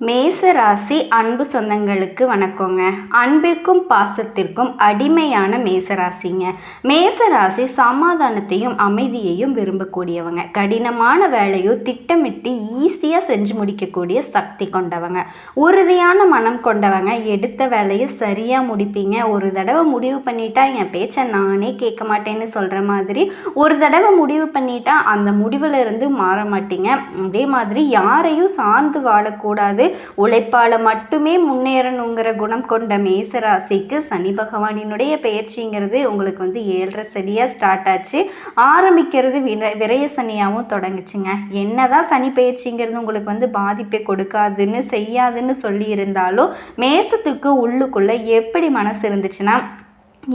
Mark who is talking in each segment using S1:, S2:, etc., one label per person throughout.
S1: மேச ராசி அன்பு சொந்தங்களுக்கு வணக்கங்க. அன்பிற்கும் பாசத்திற்கும் அடிமையான மேசராசிங்க. மேசராசி சமாதானத்தையும் அமைதியையும் விரும்பக்கூடியவங்க. கடினமான வேலையோ திட்டமிட்டு ஈஸியாக செஞ்சு முடிக்கக்கூடிய சக்தி கொண்டவங்க. உறுதியான மனம் கொண்டவங்க. எடுத்த வேலையை சரியாக முடிப்பீங்க. ஒரு தடவை முடிவு பண்ணிட்டா என் பேச்சை நானே கேட்க மாட்டேன்னு சொல்கிற மாதிரி ஒரு தடவை முடிவு பண்ணிட்டா அந்த முடிவில் இருந்து மாற மாட்டீங்க. அதே மாதிரி யாரையும் சார்ந்து வாழக்கூடாது. உழைப்பால் மட்டுமே முன்னேறணுங்கிற குணம் கொண்ட மேசராசிக்கு சனி பகவானினுடைய பயிற்சிங்கிறது உங்களுக்கு வந்து ஏழரை சனியாக ஸ்டார்ட் ஆச்சு. ஆரம்பிக்கிறது விர விரைய சனியாகவும் தொடங்குச்சுங்க. என்னதான் சனி பயிற்சிங்கிறது உங்களுக்கு வந்து பாதிப்பை கொடுக்காதுன்னு செய்யாதுன்னு சொல்லி இருந்தாலும் மேசத்துக்கு உள்ளுக்குள்ளே எப்படி மனசு இருந்துச்சுன்னா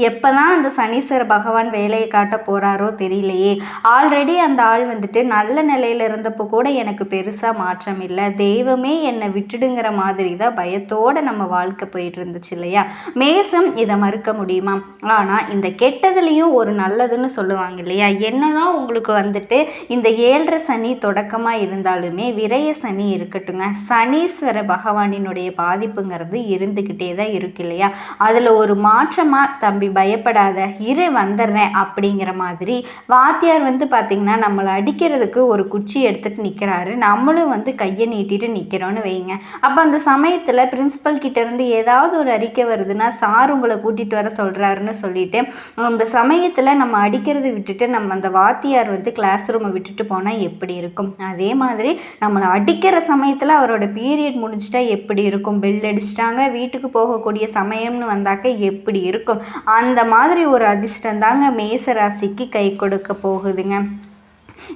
S1: எப்போ தான் அந்த சனீஸ்வர பகவான் வேலையை காட்ட போகிறாரோ தெரியலையே. ஆல்ரெடி அந்த ஆள் வந்துட்டு நல்ல நிலையில் இருந்தப்போ கூட எனக்கு பெருசாக மாற்றம் இல்லை. தெய்வமே என்னை விட்டுடுங்கிற மாதிரி தான் பயத்தோடு நம்ம வாழ்க்கை போயிட்டு இருந்துச்சு இல்லையா? மேசம் இதை மறுக்க முடியுமா? ஆனால் இந்த கெட்டதுலேயும் ஒரு நல்லதுன்னு சொல்லுவாங்க இல்லையா? என்னதான் உங்களுக்கு வந்துட்டு இந்த ஏழரை சனி தொடக்கமாக இருந்தாலுமே விரய சனி இருக்கட்டுங்க. சனீஸ்வர பகவானினுடைய பாதிப்புங்கிறது இருந்துக்கிட்டே தான் இருக்கு இல்லையா? அதில் ஒரு மாற்றமாக தம்பி பயப்படாத இரு வந்துடுறேன் அப்படிங்கிற மாதிரி வாத்தியார் வந்து பார்த்திங்கன்னா நம்மளை அடிக்கிறதுக்கு ஒரு குச்சி எடுத்துகிட்டு நிற்கிறாரு நம்மளும் வந்து கையை நீட்டிட்டு நிற்கிறோன்னு வைங்க அப்போ அந்த சமயத்தில் பிரின்ஸிபல் கிட்டேருந்து ஏதாவது ஒரு அறிக்கை வருதுன்னா சார் உங்களை கூட்டிகிட்டு வர சொல்கிறாருன்னு சொல்லிட்டு அந்த சமயத்தில் நம்ம அடிக்கிறத விட்டுட்டு நம்ம அந்த வாத்தியார் வந்து கிளாஸ் ரூமை விட்டுட்டு போனால் எப்படி இருக்கும்? அதே மாதிரி நம்மளை அடிக்கிற சமயத்தில் அவரோட பீரியட் முடிஞ்சிட்டா எப்படி இருக்கும்? பெல் அடிச்சிட்டாங்க வீட்டுக்கு போகக்கூடிய சமயம்னு வந்தாக்க எப்படி இருக்கும்? அந்த மாதிரி ஒரு அதிர்ஷ்டம் தாங்க மேச ராசிக்கு கை கொடுக்க போகுதுங்க.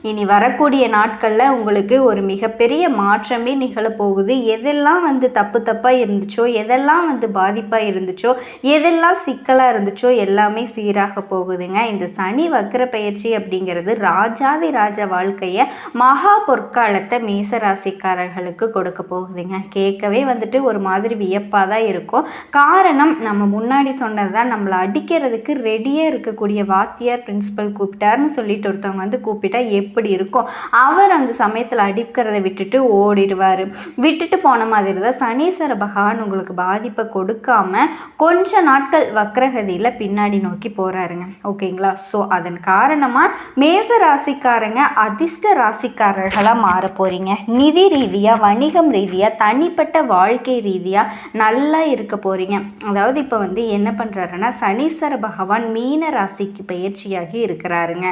S1: இனி வரக்கூடிய நாட்களில் உங்களுக்கு ஒரு மிகப்பெரிய மாற்றமே நிகழப்போகுது. எதெல்லாம் வந்து தப்பு தப்பாக இருந்துச்சோ எதெல்லாம் வந்து பாதிப்பாக இருந்துச்சோ எதெல்லாம் சிக்கலாக இருந்துச்சோ எல்லாமே சீராக போகுதுங்க. இந்த சனி வக்கர பயிற்சி அப்படிங்கிறது ராஜாதி ராஜ வாழ்க்கையை மகா பொற்காலத்தை மேசராசிக்காரர்களுக்கு கொடுக்க போகுதுங்க. கேட்கவே வந்துட்டு ஒரு மாதிரி வியப்பாக தான் இருக்கும். காரணம் நம்ம முன்னாடி சொன்னது தான் நம்மளை அடிக்கிறதுக்கு ரெடியாக இருக்கக்கூடிய வாத்தியார் பிரின்சிபல் கூப்பிட்டாருன்னு சொல்லிட்டு ஒருத்தவங்க வந்து கூப்பிட்டா எப்படி இருக்கும் அவர் அந்த சமயத்தில் அடிக்கிறத விட்டுட்டு ஓடிடுவார். விட்டுட்டு போன மாதிரி தான் சனீஸ்வர பகவான் உங்களுக்கு பாதிப்பை கொடுக்காம கொஞ்ச நாட்கள் வக்ரகதியில் பின்னாடி நோக்கி போகிறாருங்க ஓகேங்களா? ஸோ அதன் காரணமாக மேச ராசிக்காரங்க அதிர்ஷ்ட ராசிக்காரர்களாக மாற போகிறீங்க நிதி ரீதியாக வணிகம் ரீதியாக தனிப்பட்ட வாழ்க்கை ரீதியாக நல்லா இருக்க போகிறீங்க அதாவது இப்போ வந்து என்ன பண்ணுறாருன்னா சனீஸ்வர பகவான் மீன ராசிக்கு பயிற்சியாகி இருக்கிறாருங்க.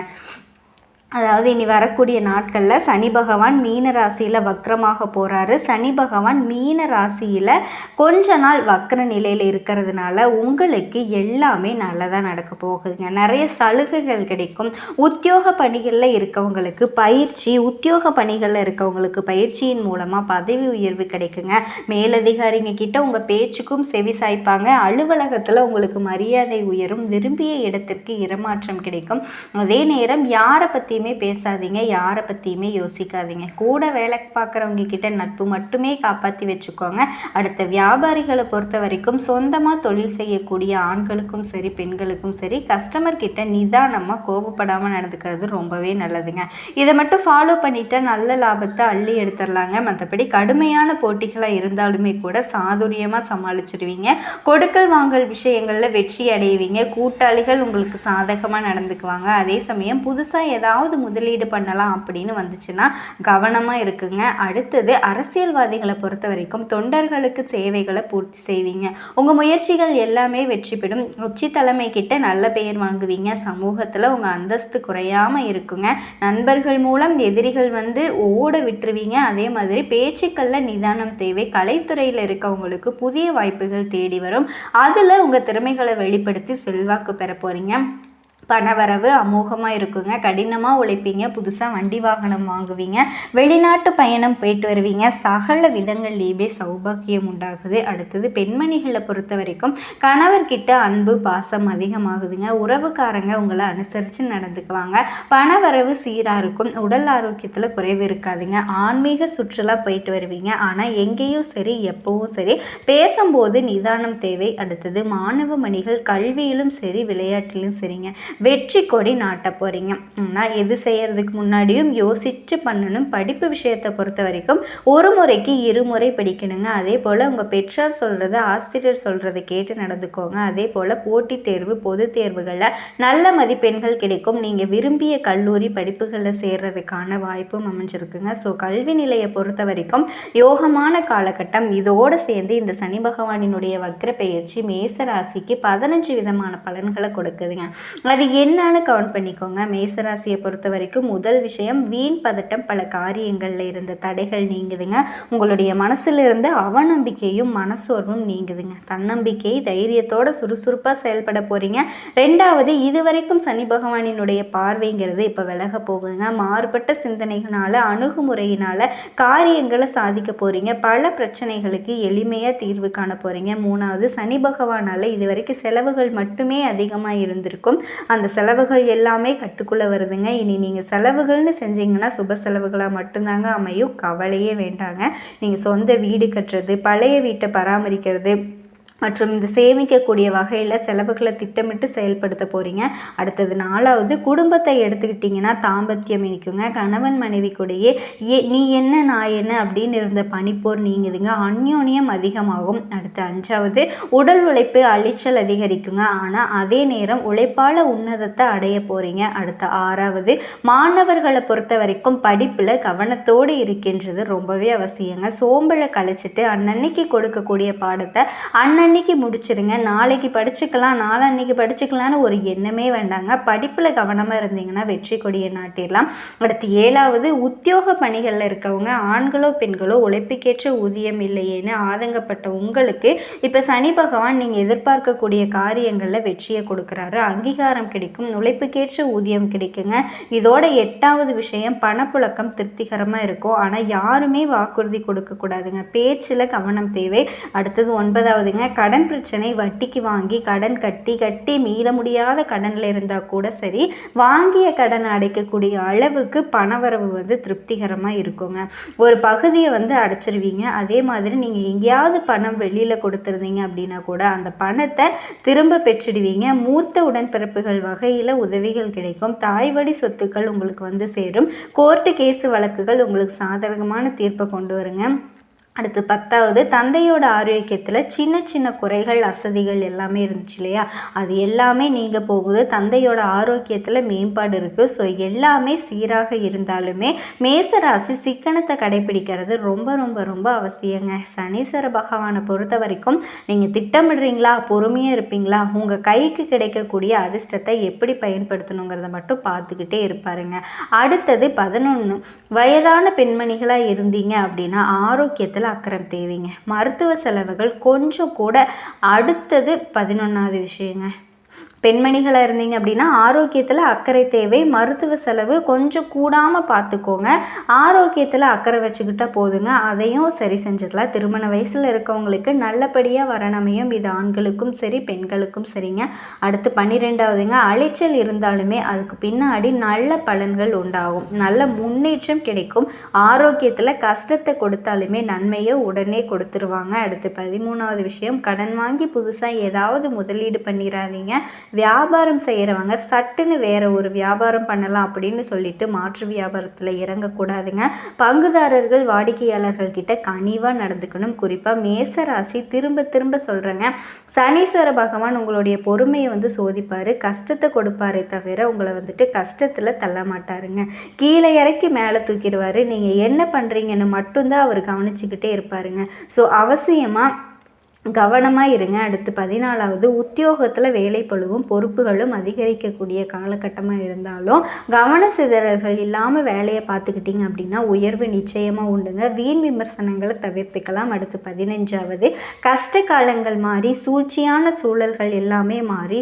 S1: அதாவது இனி வரக்கூடிய நாட்களில் சனி பகவான் மீன ராசியில் வக்ரமாக போகிறாரு சனி பகவான் மீன ராசியில் கொஞ்ச நாள் வக்ர நிலையில் இருக்கிறதுனால உங்களுக்கு எல்லாமே நல்லதாக நடக்க போகுதுங்க. நிறைய சலுகைகள் கிடைக்கும். உத்தியோக பணிகளில் இருக்கவங்களுக்கு பயிற்சி உத்தியோக பணிகளில் இருக்கவங்களுக்கு பயிற்சியின் மூலமாக பதவி உயர்வு கிடைக்குங்க. மேலதிகாரிங்க கிட்ட உங்கள் பேச்சுக்கும் செவி சாய்ப்பாங்க. அலுவலகத்தில் உங்களுக்கு மரியாதை உயரும். விரும்பிய இடத்திற்கு இடமாற்றம் கிடைக்கும். அதே நேரம் யாரை பற்றி பற்றியுமே பேசாதீங்க யாரை பற்றியுமே யோசிக்காதீங்க. கூட வேலை பார்க்குறவங்க கிட்ட நட்பு மட்டுமே காப்பாற்றி வச்சுக்கோங்க. அடுத்த வியாபாரிகளை பொறுத்த வரைக்கும் சொந்தமாக தொழில் செய்யக்கூடிய ஆண்களுக்கும் சரி பெண்களுக்கும் சரி கஸ்டமர் கிட்ட நிதானமாக கோபப்படாமல் நடந்துக்கிறது ரொம்பவே நல்லதுங்க. இதை மட்டும் ஃபாலோ பண்ணிட்டா நல்ல லாபத்தை அள்ளி எடுத்துடலாங்க. மற்றபடி கடுமையான போட்டிகளாக இருந்தாலுமே கூட சாதுரியமாக சமாளிச்சிடுவீங்க கொடுக்கல் வாங்கல் விஷயங்களில் வெற்றி அடைவீங்க. கூட்டாளிகள் உங்களுக்கு சாதகமாக நடந்துக்குவாங்க. அதே சமயம் புதுசாக ஏதாவது ஏதாவது முதலீடு பண்ணலாம் அப்படின்னு வந்துச்சுன்னா கவனமாக இருக்குங்க. அடுத்தது அரசியல்வாதிகளை பொறுத்த வரைக்கும் தொண்டர்களுக்கு சேவைகளை பூர்த்தி செய்வீங்க. உங்கள் முயற்சிகள் எல்லாமே வெற்றி பெறும். உச்சி தலைமை கிட்ட நல்ல பெயர் வாங்குவீங்க. சமூகத்தில் உங்கள் அந்தஸ்து குறையாமல் இருக்குங்க. நண்பர்கள் மூலம் எதிரிகள் வந்து ஓட விட்டுருவீங்க. அதே மாதிரி பேச்சுக்களில் நிதானம் தேவை. கலைத்துறையில் இருக்கவங்களுக்கு புதிய வாய்ப்புகள் தேடி வரும். அதில் உங்கள் திறமைகளை வெளிப்படுத்தி செல்வாக்கு பெற போகிறீங்க பணவரவு அமோகமாக இருக்குங்க. கடினமாக உழைப்பீங்க. புதுசாக வண்டி வாகனம் வாங்குவீங்க. வெளிநாட்டு பயணம் போயிட்டு வருவீங்க. சகல விதங்கள்லேயுமே சௌபாக்கியம் உண்டாகுது. அடுத்தது பெண்மணிகளை பொறுத்த வரைக்கும் கணவர்கிட்ட அன்பு பாசம் அதிகமாகுதுங்க. உறவுக்காரங்க உங்களை அனுசரித்து நடந்துக்குவாங்க. பணவரவு சீராக இருக்கும். உடல் ஆரோக்கியத்தில் குறைவு இருக்காதுங்க. ஆன்மீக சுற்றுலா போயிட்டு வருவீங்க. ஆனால் எங்கேயும் சரி எப்போவும் சரி பேசும்போது நிதானம் தேவை. அடுத்தது மாணவ மணிகள் கல்வியிலும் சரி விளையாட்டிலும் சரிங்க. வெற்றி கொடி நாட்ட போகிறீங்க ஆனால் எது செய்கிறதுக்கு முன்னாடியும் யோசித்து பண்ணணும். படிப்பு விஷயத்தை பொறுத்த வரைக்கும் ஒரு முறைக்கு இருமுறை படிக்கணுங்க. அதே போல் உங்கள் பெற்றார் சொல்கிறத ஆசிரியர் சொல்கிறத கேட்டு நடந்துக்கோங்க. அதே போல் போட்டித் தேர்வு பொது தேர்வுகளில் நல்ல மதிப்பெண்கள் கிடைக்கும். நீங்கள் விரும்பிய கல்லூரி படிப்புகளில் சேர்றதுக்கான வாய்ப்பும் அமைஞ்சிருக்குங்க. ஸோ கல்வி நிலையை பொறுத்த வரைக்கும் யோகமான காலகட்டம். இதோடு சேர்ந்து இந்த சனி பகவானினுடைய வக்ர பெயர்ச்சி மேச ராசிக்கு பதினஞ்சு விதமான பலன்களை கொடுக்குதுங்க. அது என்னன்னு கவுண்ட் பண்ணிக்கோங்க. மேசராசியை பொறுத்த வரைக்கும் முதல் விஷயம் வீண் பதட்டம் பல காரியங்களில் இருந்த தடைகள் நீங்குதுங்க. உங்களுடைய மனசிலிருந்து அவநம்பிக்கையும் மனசோர்வும் நீங்குதுங்க. தன்னம்பிக்கை தைரியத்தோட சுறுசுறுப்பாக செயல்பட போறீங்க. ரெண்டாவது இதுவரைக்கும் சனி பகவானினுடைய பார்வைங்கிறது இப்போ விலக போகுதுங்க. மாறுபட்ட சிந்தனைகளால அணுகுமுறையினால காரியங்களை சாதிக்க போறீங்க. பல பிரச்சனைகளுக்கு எளிமையாக தீர்வு காண போறீங்க. மூணாவது சனி பகவானால இதுவரைக்கும் செலவுகள் மட்டுமே அதிகமாக இருந்திருக்கும். அந்த செலவுகள் எல்லாமே கட்டுக்குள்ளே வருதுங்க. இனி நீங்கள் செலவுகள்னு செஞ்சீங்கன்னா சுப செலவுகளாக மட்டும்தாங்க அமையும். கவலையே வேண்டாங்க. நீங்கள் சொந்த வீடு கட்டுறது பழைய வீட்டை பராமரிக்கிறது மற்றும் இந்த சேமிக்கக்கூடிய வகையில் செலவுகளை திட்டமிட்டு செயல்படுத்த போகிறீங்க அடுத்தது நாலாவது குடும்பத்தை எடுத்துக்கிட்டிங்கன்னா தாம்பத்தியம் இனிக்குங்க. கணவன் மனைவி ஏ நீ என்ன நான் என்ன அப்படின்னு இருந்த பனிப்போர் நீங்குதுங்க. அந்யோன்யம் அதிகமாகும். அடுத்து அஞ்சாவது உடல் உழைப்பு அழிச்சல் அதிகரிக்குங்க. ஆனால் அதே நேரம் உழைப்பால் உன்னதத்தை அடைய போகிறீங்க அடுத்த ஆறாவது மாணவர்களை பொறுத்த வரைக்கும் படிப்பில் கவனத்தோடு இருக்கின்றது ரொம்பவே அவசியங்க. சோம்பலை கழிச்சிட்டு அன்னன்னைக்கு கொடுக்கக்கூடிய பாடத்தை அண்ணன் அன்னைக்கு முடிச்சிருங்க. நாளைக்கு படிச்சுக்கலாம் நாளன்னைக்கு படிச்சுக்கலான்னு ஒரு எண்ணமே வேண்டாங்க. படிப்பில் கவனமாக இருந்தீங்கன்னா வெற்றி கொடியை நாட்டிடலாம். அடுத்து ஏழாவது உத்தியோக பணிகளில் இருக்கவங்க ஆண்களோ பெண்களோ உழைப்புக்கேற்ற ஊதியம் இல்லையேன்னு ஆதங்கப்பட்ட உங்களுக்கு இப்போ சனி பகவான் நீங்கள் எதிர்பார்க்கக்கூடிய காரியங்களில் வெற்றியை கொடுக்குறாரு. அங்கீகாரம் கிடைக்கும் உழைப்புக்கேற்ற ஊதியம் கிடைக்குங்க. இதோட எட்டாவது விஷயம் பணப்புழக்கம் திருப்திகரமாக இருக்கும். ஆனால் யாருமே வாக்குறுதி கொடுக்கக்கூடாதுங்க பேச்சில் கவனம் தேவை. அடுத்தது ஒன்பதாவதுங்க கடன் பிரச்சனை வட்டிக்கு வாங்கி கடன் கட்டி கட்டி மீள முடியாத கடனில் இருந்தால் கூட சரி வாங்கிய கடன் அடைக்கக்கூடிய அளவுக்கு பணவரவு வந்து திருப்திகரமாக இருக்குங்க. ஒரு பகுதியை வந்து அடைச்சிருவீங்க. அதே மாதிரி நீங்கள் எங்கேயாவது பணம் வெளியில் கொடுத்துருந்தீங்க அப்படின்னா கூட அந்த பணத்தை திரும்ப பெற்றுடுவீங்க. மூத்த உடன்பிறப்புகள் வகையில் உதவிகள் கிடைக்கும். தாய்வழி சொத்துக்கள் உங்களுக்கு வந்து சேரும். கோர்ட்டு கேஸு வழக்குகள் உங்களுக்கு சாதகமான தீர்ப்பை கொண்டு வருங்க. அடுத்து பத்தாவது தந்தையோட ஆரோக்கியத்தில் சின்ன சின்ன குறைகள் அசதிகள் எல்லாமே இருந்துச்சு இல்லையா? அது எல்லாமே நீங்கள் போகுது. தந்தையோட ஆரோக்கியத்தில் மேம்பாடு இருக்குது ஸோ எல்லாமே சீராக இருந்தாலுமே மேசராசி சிக்கனத்தை கடைபிடிக்கிறது ரொம்ப ரொம்ப ரொம்ப அவசியங்க. சனீஸ்வர பகவானை பொறுத்த வரைக்கும் நீங்கள் திட்டமிடுறீங்களா? பொறுமையாக இருப்பீங்களா? உங்கள் கைக்கு கிடைக்கக்கூடிய அதிர்ஷ்டத்தை எப்படி பயன்படுத்தணுங்கிறத மட்டும் பார்த்துக்கிட்டே இருப்பாருங்க. அடுத்தது பதினொன்று வயதான பெண்மணிகளாக இருந்தீங்க அப்படின்னா ஆரோக்கியத்தில் விஷயத்தில் அக்கறை தேவைங்க. மருத்துவ செலவுகள் கொஞ்சம் கூட அடுத்தது பதினொன்றாவது விஷயங்க. பெண்மணிகளாக இருந்தீங்க அப்படின்னா ஆரோக்கியத்தில் அக்கறை தேவை மருத்துவ செலவு கொஞ்சம் கூடாமல் பார்த்துக்கோங்க ஆரோக்கியத்தில் அக்கறை வச்சுக்கிட்டால் போதுங்க. அதையும் சரி செஞ்சுக்கலாம். திருமண வயசில் இருக்கவங்களுக்கு நல்லபடியாக வரணமையும் இது ஆண்களுக்கும் சரி பெண்களுக்கும் சரிங்க. அடுத்து பன்னிரெண்டாவதுங்க அலைச்சல் இருந்தாலுமே அதுக்கு பின்னாடி நல்ல பலன்கள் உண்டாகும். நல்ல முன்னேற்றம் கிடைக்கும். ஆரோக்கியத்தில் கஷ்டத்தை கொடுத்தாலுமே நன்மையை உடனே கொடுத்துருவாங்க. அடுத்து பதிமூணாவது விஷயம் கடன் வாங்கி புதுசாக ஏதாவது முதலீடு பண்ணிடாதீங்க வியாபாரம் செய்கிறவங்க சட்டுன்னு வேறு ஒரு வியாபாரம் பண்ணலாம் அப்படின்னு சொல்லிட்டு மாற்று வியாபாரத்தில் இறங்கக்கூடாதுங்க. பங்குதாரர்கள் வாடிக்கையாளர்கள் கிட்ட கனிவாக நடந்துக்கணும் குறிப்பாக மேசராசி திரும்ப திரும்ப சொல்கிறேங்க சனீஸ்வர பகவான் உங்களுடைய பொறுமையை வந்து சோதிப்பார். கஷ்டத்தை கொடுப்பாரே தவிர உங்களை வந்துட்டு கஷ்டத்தில் தள்ள மாட்டாருங்க. கீழே இறக்கி மேலே தூக்கிடுவார். நீங்கள் என்ன பண்ணுறீங்கன்னு மட்டும்தான் அவர் கவனிச்சுக்கிட்டே இருப்பாருங்க. ஸோ அவசியமாக கவனமாக இருங்க. அடுத்து பதினாலாவது உத்தியோகத்தில் வேலைப்பழுவும் பொறுப்புகளும் அதிகரிக்கக்கூடிய காலகட்டமாக இருந்தாலும் கவன சிதறல்கள் இல்லாமல் வேலையை பார்த்துக்கிட்டிங்க அப்படின்னா உயர்வு நிச்சயமாக உண்டுங்க. வீண் விமர்சனங்களை தவிர்த்துக்கலாம். அடுத்து பதினஞ்சாவது கஷ்ட காலங்கள் மாறி சூழ்ச்சியான சூழல்கள் எல்லாமே மாறி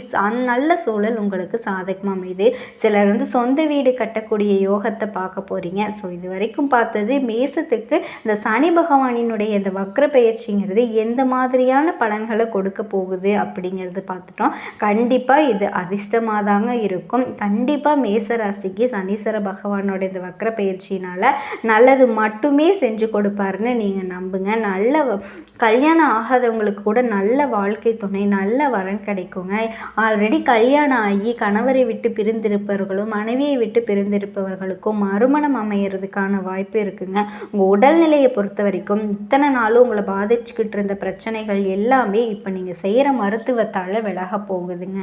S1: நல்ல சூழல் உங்களுக்கு சாதகமாக அமையுது. சிலர் வந்து சொந்த வீடு கட்டக்கூடிய யோகத்தை பார்க்க போகிறீங்க ஸோ இது வரைக்கும் பார்த்தது மேசத்துக்கு இந்த சனி பகவானினுடைய இந்த வக்ர பயிற்சிங்கிறது எந்த மாதிரி மாதிரியான பலன்களை கொடுக்க போகுது அப்படிங்கிறது பார்த்துட்டோம். கண்டிப்பாக இது அதிர்ஷ்டமாக தாங்க இருக்கும். கண்டிப்பாக மேசராசிக்கு சனீஸ்வர பகவானோட இந்த வக்கர பயிற்சினால் நல்லது மட்டுமே செஞ்சு கொடுப்பாருன்னு நீங்கள் நம்புங்க. நல்ல கல்யாணம் ஆகாதவங்களுக்கு கூட நல்ல வாழ்க்கை துணை நல்ல வரன் கிடைக்குங்க. ஆல்ரெடி கல்யாணம் ஆகி கணவரை விட்டு பிரிந்திருப்பவர்களும் மனைவியை விட்டு பிரிந்திருப்பவர்களுக்கும் மறுமணம் அமையிறதுக்கான வாய்ப்பு இருக்குங்க. உங்கள் உடல்நிலையை பொறுத்த வரைக்கும் இத்தனை நாளும் உங்களை பாதிச்சுக்கிட்டு இருந்த பிரச்சனைகள் எல்லாமே இப்போ நீங்கள் செய்கிற மருத்துவத்தால் விலக போகுதுங்க.